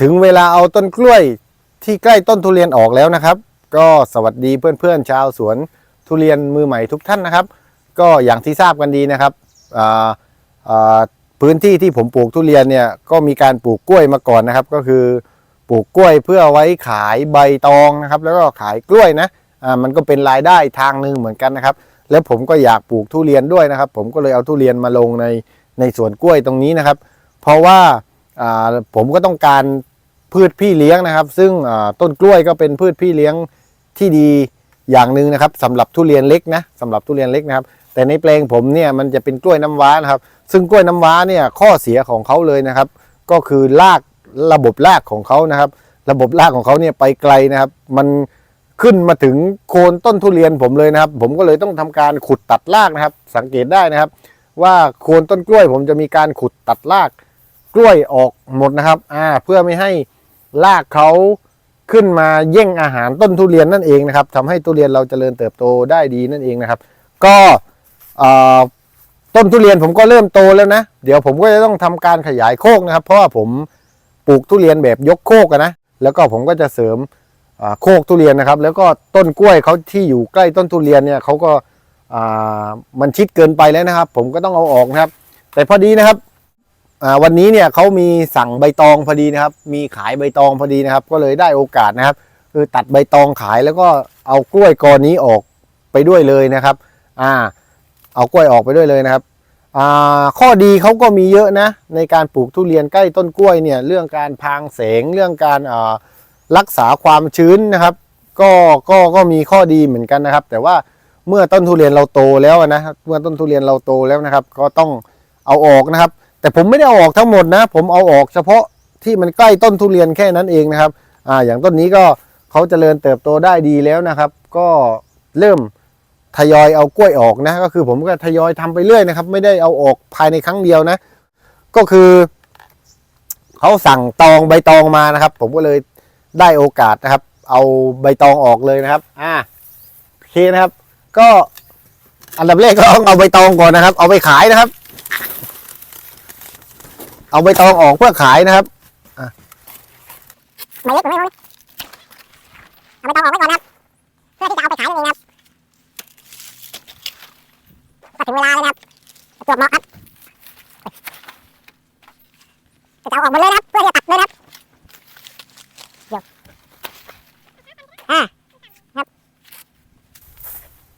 ถึงเวลาเอาต้นกล้วยที่ใกล้ต้นทุเรียนออกแล้วนะครับ ก็สวัสดีเพื่อนๆชาวสวนทุเรียนมือใหม่ทุกท่านนะครับ ก็อย่างที่ทราบกันดีนะครับพื้นที่ที่ผมปลูกทุเรียนเนี่ยก็มีการปลูกกล้วยมาก่อนนะครับ ก็คือปลูกกล้วยเพื่อไว้ขายใบตองนะครับ แล้วก็ขายกล้วยนะมันก็เป็นรายได้ทางหนึ่งเหมือนกันนะครับ แล้วผมก็อยากปลูกทุเรียนด้วยนะครับ ผมก็เลยเอาทุเรียนมาลงในในสวนกล้วยตรงนี้นะครับ เพราะว่าผมก็ต้องการ พืชพี่เลี้ยงนะครับ ซึ่งต้นกล้วยก็เป็นพืชพี่เลี้ยงที่ดีอย่างหนึ่งนะครับสำหรับทุเรียนเล็กนะสำหรับทุเรียนเล็กนะครับ แต่ในแปลงผมเนี่ยมันจะเป็นกล้วยน้ำว้านะครับ ซึ่งกล้วยน้ำว้าเนี่ยข้อเสียของเขาเลยนะครับ ก็คือรากระบบรากของเขานะครับ ระบบรากของเขาเนี่ยไปไกลนะครับ มันขึ้นมาถึงโคนต้นทุเรียนผมเลยนะครับ ผมก็เลยต้องทำการขุดตัดรากนะครับ สังเกตได้นะครับ ว่าโคนต้นกล้วยผมจะมีการขุดตัดรากกล้วยออกหมดนะครับอ่าเพื่อไม่ให้ รากเขาขึ้นมาแย่งอาหารต้นทุเรียนนั่นเองนะครับทำให้ทุเรียนเราเจริญเติบโตได้ดีนั่นเองนะครับ ก็ต้นทุเรียนผมก็เริ่มโตแล้วนะ เดี๋ยวผมก็จะต้องทำการขยายโคกนะครับ เพราะว่าผมปลูกทุเรียนแบบยกโคกนะแล้วก็ผมก็จะเสริมโคกทุเรียนนะครับ แล้วก็ต้นกล้วยเขาที่อยู่ใกล้ต้นทุเรียนเนี่ยเขาก็มันชิดเกินไปแล้วนะครับ ผมก็ต้องเอาออกนะครับ แต่พอดีนะครับ วันนี้เนี่ยเขามีสั่งใบตองพอดีนะครับ มีขายใบตองพอดีนะครับ ก็เลยได้โอกาสนะครับ คือตัดใบตองขายแล้วก็เอากล้วยกอนี้ออกไปด้วยเลยนะครับ อ่า เอากล้วยออกไปด้วยเลยนะครับอ่าข้อดีเขาก็มีเยอะนะ ในการปลูกทุเรียนใกล้ต้นกล้วยเนี่ยเรื่องการพรางแสงเรื่องการอ่ารักษาความชื้นนะครับ ก็ก็ก็มีข้อดีเหมือนกันนะครับ แต่ว่าเมื่อต้นทุเรียนเราโตแล้วนะเมื่อต้นทุเรียนเราโตแล้วนะครับ ก็ต้องเอาออกนะครับ แต่ผมไม่ได้เอาออกทั้งหมดนะ ผมเอาออกเฉพาะที่มันใกล้ต้นทุเรียนแค่นั้นเองนะครับอ่าอย่างต้นนี้ก็เขาเจริญเติบโตได้ดีแล้วนะครับ ก็เริ่มทยอยเอากล้วยออกนะ ก็คือผมก็ทยอยทำไปเรื่อยนะครับ ไม่ได้เอาออกภายในครั้งเดียวนะ ก็คือเขาสั่งตองใบตองมานะครับ ผมก็เลยได้โอกาสนะครับ เอาใบตองออกเลยนะครับ อ่าโอเคนะครับ ก็อันดับแรกก็ต้องเอาใบตองก่อนนะครับ เอาไปขายนะครับ เอาใบตองออกเพื่อขายนะครับไม่เล็กไม่รู้เอาไปตองออกไว้ก่อนนะครับเพื่อที่จะเอาไปขายนั่นเองนะครับก็ถึงเวลาแล้วนะครับประจวบเหมาะครับก็จะเอาออกหมดเลยนะครับเพื่อที่จะตัดเลยนะครับเดี๋ยวอ่า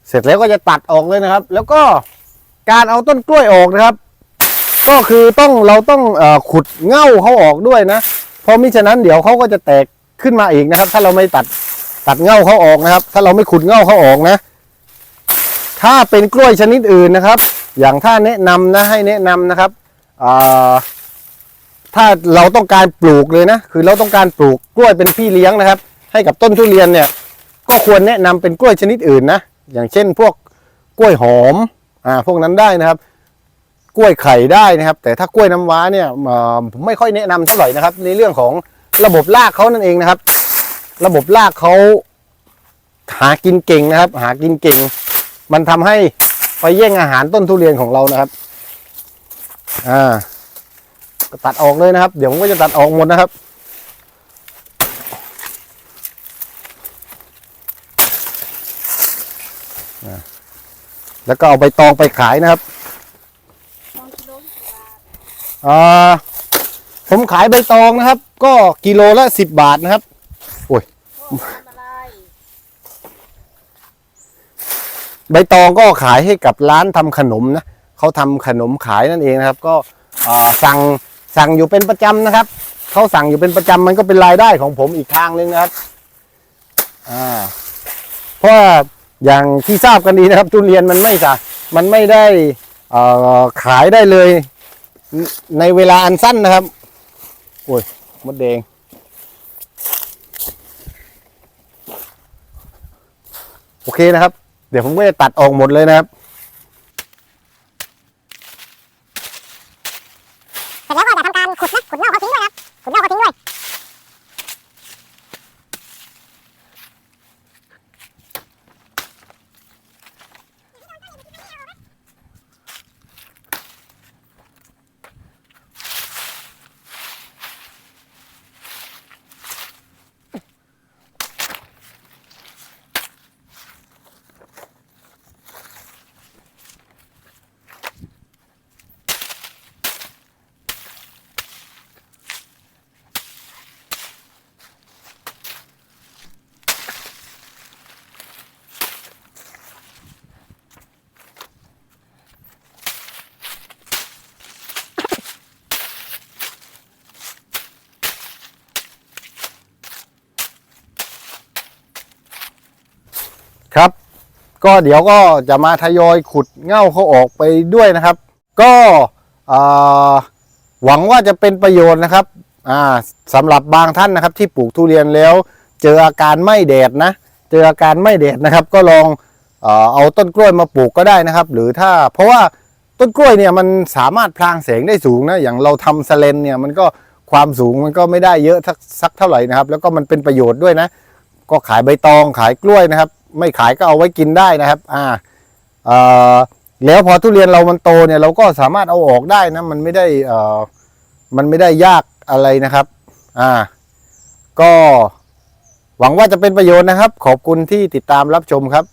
เสร็จแล้วก็จะตัดออกเลยนะครับ แล้วก็การเอาต้นกล้วยออกนะครับ ก็คือต้องเราต้องเออขุดเง่าเขาออกด้วยนะ เพราะมิฉะนั้นเดี๋ยวเขาก็จะแตกขึ้นมาอีกนะครับ ถ้าเราไม่ตัดตัดเง่าเขาออกนะครับ ถ้าเราไม่ขุดเง่าเขาออกนะ ถ้าเป็นกล้วยชนิดอื่นนะครับ อย่างถ้าแนะนำนะให้แนะนำนะครับถ้าเราต้องการปลูกเลยนะ คือเราต้องการปลูกกล้วยเป็นพี่เลี้ยงนะครับ ให้กับต้นทุเรียนเนี่ย ก็ควรแนะนำเป็นกล้วยชนิดอื่นนะ อย่างเช่นพวกกล้วยหอม อ่า พวกนั้นได้นะครับ กล้วยไข่ได้นะครับ แต่ถ้ากล้วยน้ำว้าเนี่ยผมไม่ค่อยแนะนำเท่าไหร่นะครับ ในเรื่องของระบบรากเขานั่นเองนะครับ ระบบรากเขาหากินเก่งนะครับ หากินเก่ง มันทำให้ไปแย่งอาหารต้นทุเรียนของเรานะครับ อ่าก็ตัดออกเลยนะครับ เดี๋ยวผมก็จะตัดออกหมดนะครับ แล้วก็เอาใบตองไปขายนะครับ ผมขายใบตองนะครับ ก็กิโลละสิบบาทนะครับใบตองก็ขายให้กับร้านทำขนมนะเขาทำขนมขายนั่นเองนะครับ ก็สั่งสั่งอยู่เป็นประจำนะครับเขาสั่งอยู่เป็นประจำมันก็เป็นรายได้ของผมอีกทางหนึงนะครับอ่าเพราะอย่างที่ทราบกันดีนะครับทุเรียนมันไม่สะมันไม่ได้ขายได้เลย ในเวลาอันสั้นนะครับ โอ้ย มดแดง โอเคนะครับ เดี๋ยวผมก็จะตัดออกหมดเลยนะครับ เสร็จแล้วก็จะทำการขุดนะขุดเน่าเขาทิ้งด้วยนะครับขุดเน่าเขาทิ้งด้วย ครับ ก็เดี๋ยวก็จะมาทยอยขุดเง่าเขาออกไปด้วยนะครับ ก็หวังว่าจะเป็นประโยชน์นะครับสำหรับบางท่านนะครับ ที่ปลูกทุเรียนแล้ว เจออาการไม่แดดนะ เจออาการไม่แดดนะครับ ก็ลองเอาต้นกล้วยมาปลูกก็ได้นะครับ หรือถ้าเพราะว่าต้นกล้วยเนี่ยมันสามารถพรางแสงได้สูงนะอย่างเราทำสเลนเนี่ยมันก็ความสูงมันก็ไม่ได้เยอะสักสักเท่าไหร่นะครับ แล้วก็มันเป็นประโยชน์ด้วยนะ ก็ขายใบตองขายกล้วยนะครับ ไม่ขายก็เอาไว้กินได้นะครับ อ่าเอ่อแล้วพอทุเรียนเรามันโตเนี่ย เราก็สามารถเอาออกได้นะ มันไม่ได้เอ่อมันไม่ได้ยากอะไรนะครับ อ่า ก็หวังว่าจะเป็นประโยชน์นะครับ ขอบคุณที่ติดตามรับชมครับ